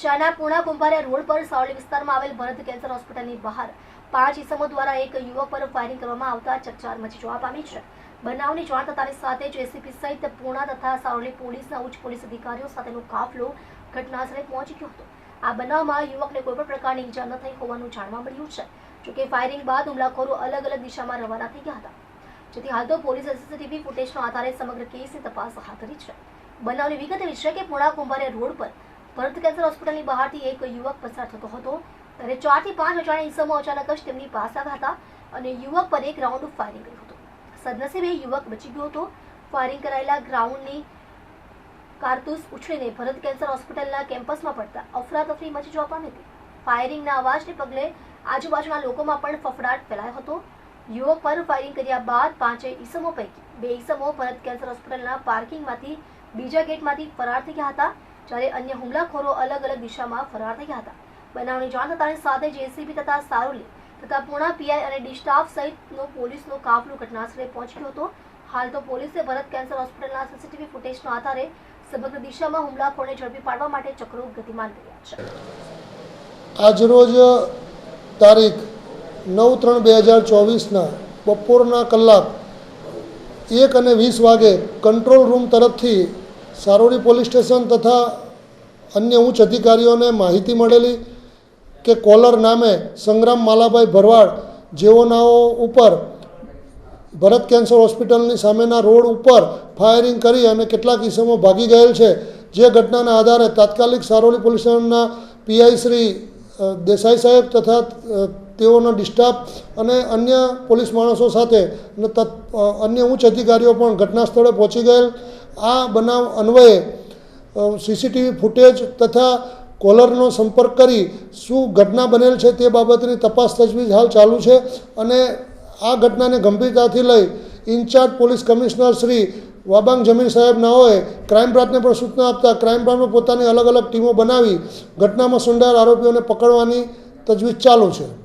શાના પૂર્ણા કુંભારિયા રોડ પર સાવલી વિસ્તારમાં આવેલ ભરત કેન્સર હોસ્પિટલની બહાર પાંચ ઇસમો દ્વારા એક યુવક પર ફાયરિંગ કરવામાં આવતા ચકચાર મચી જોવા પામી છે. બનાવની જાણ થતાની સાથે જ એસીપી સહિત પૂર્ણા તથા સાવલી પોલીસના ઉચ્ચ પોલીસ અધિકારીઓ સાથેનો કાફલો ઘટનાસ્થળે પહોંચી ગયો હતો. આ બનાવમાં યુવકને કોઈ પણ પ્રકારની ઈજા ન થઈ હોવાનું જાણવા મળ્યું છે. જોકે ફાયરિંગ બાદ હુમલાખોરો અલગ અલગ દિશામાં રવાના થઈ ગયા હતા. જેથી હાલ તો પોલીસ સીસીટીવી ફૂટેજના આધારે સમગ્ર કેસની તપાસ હાથ ધરી છે. બનાવની વિગત એવી છે કે પૂર્ણા કુંભારે રોડ પર ભરત કેન્સર હોસ્પિટલની બહારથી એક યુવક પસાર થતો હતો. ત્યારે ચારથી પાંચ અજાણ્યા ઈસમો અચાનક જ તેમની પાસે આવ્યા હતા અને યુવક પર એક રાઉન્ડ ફાયરિંગ કર્યું હતું. સદનસીબે યુવક બચી ગયો હતો. ફાયરિંગ કરાયેલા ગ્રાઉન્ડની કારતૂસ ઉછળીને ભરત કેન્સર હોસ્પિટલના કેમ્પસમાં પડતા અફરાતફરી મચી જવા પામી હતી. ફાયરિંગના અવાજને પગલે આજુબાજુના લોકોમાં પણ ફફડાટ ફેલાયો હતો. યુવક પર ફાયરિંગ કર્યા બાદ પાંચેય ઈસમો પૈકી બે ઈસમો ભરત કેન્સર હોસ્પિટલના પાર્કિંગમાંથી બીજા ગેટમાંથી ફરાર થઈ ગયા હતા. જ્યારે અન્ય હુમલાખોરો અલગ અલગ દિશામાં ફરાર થયા હતા. બનાવની જાણ થતાની સાથે જેસીબી તથા સારોલી તથા પૂણા પીઆઈ અને ડી સ્ટાફ સહિતનો પોલીસનો કાફલો ઘટનાસ્થળે પહોંચ્યો હતો. હાલ તો પોલીસે ભરત કેન્સર હોસ્પિટલના સીસીટીવી ફૂટેજના આધારે સમગ્ર દિશામાં હુમલાખોરને ઝડપી પાડવા માટે ચક્રો ગતિમાન કર્યા છે. આજરોજ તારીખ નવ ત્રણ બે હજાર ચોવીસના બપોરના કલાક એક અને વીસ વાગે કંટ્રોલ રૂમ તરફથી સારોડી પોલીસ સ્ટેશન તથા અન્ય ઉચ્ચ અધિકારીઓને માહિતી મળેલી કે કોલર નામે સંગ્રામ માલાભાઈ ભરવાડ જેઓનાઓ ઉપર ભરત કેન્સર હોસ્પિટલની સામેના રોડ ઉપર ફાયરિંગ કરી અને કેટલાક ઇસમો ભાગી ગયેલ છે. જે ઘટનાના આધારે તાત્કાલિક સારોલી પોલીસ સ્ટેશનના પીઆઈ શ્રી દેસાઈ સાહેબ તથા તેઓનો ડિસ્ટાફ અને અન્ય પોલીસ માણસો સાથે અને અન્ય ઉચ્ચ અધિકારીઓ પણ ઘટના સ્થળે પહોંચી ગયેલ. આ બનાવ અન્વયે સીસીટીવી ફૂટેજ તથા કોલરનો સંપર્ક કરી શું ઘટના બનેલ છે તે બાબતની તપાસ તજવીજ હાલ ચાલુ છે અને આ ઘટનાને ગંભીરતાથી લઈ in-charge police commissioner Shri Wabang Jamir સાહેબ નાઓએ ક્રાઇમ બ્રાન્ચને પણ સૂચના આપતા ક્રાઇમ બ્રાન્ચમાં પોતાની અલગ અલગ ટીમો બનાવી ઘટનામાં સંડોવાયેલ આરોપીઓને પકડવાની તજવીજ ચાલુ છે.